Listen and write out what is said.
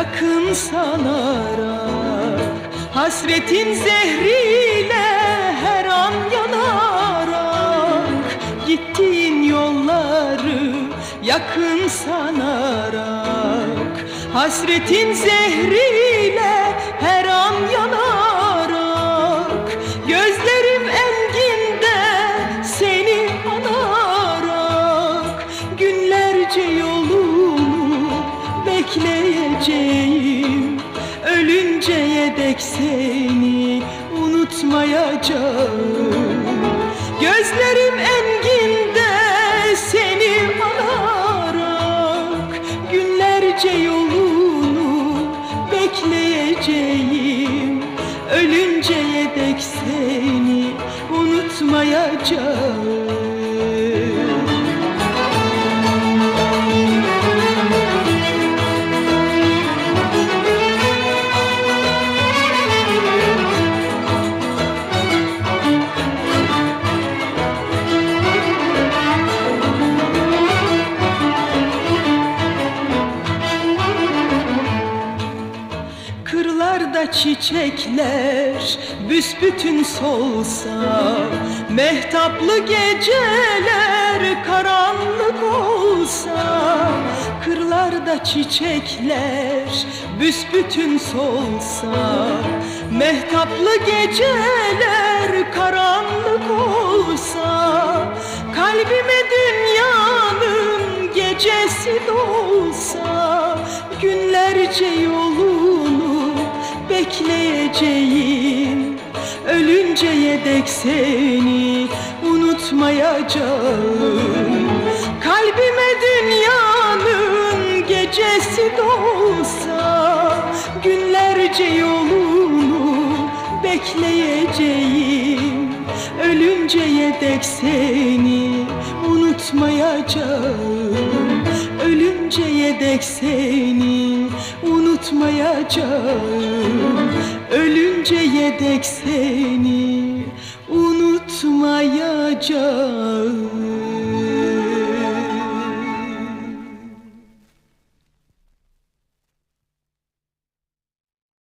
Yakın sanarak Hasretin zehriyle her an yanarak Gittiğin yolları yakın sanarak Hasretin zehriyle her an yanarak Gözlerim enginde seni anarak Günlerce yolunu bekleyeceğim Ölünceye dek seni unutmayacağım. Gözlerim enginde seni anarak Günlerce yolunu bekleyeceğim. Ölünceye dek seni unutmayacağım Kırlarda çiçekler büsbütün solsa Mehtaplı geceler karanlık olsa Kırlarda çiçekler büsbütün solsa Mehtaplı geceler karanlık olsa Kalbime dünyanın gecesi dolsa Günlerce yolunu bekleyeceğim. Ölünceye dek seni unutmayacağım. Kalbime dünyanın gecesi dolsa Günlerce yolunu bekleyeceğim. Ölünceye dek seni unutmayacağım Ölünceye dek seni unutmayacağım. Ölünceye dek seni unutmayacağım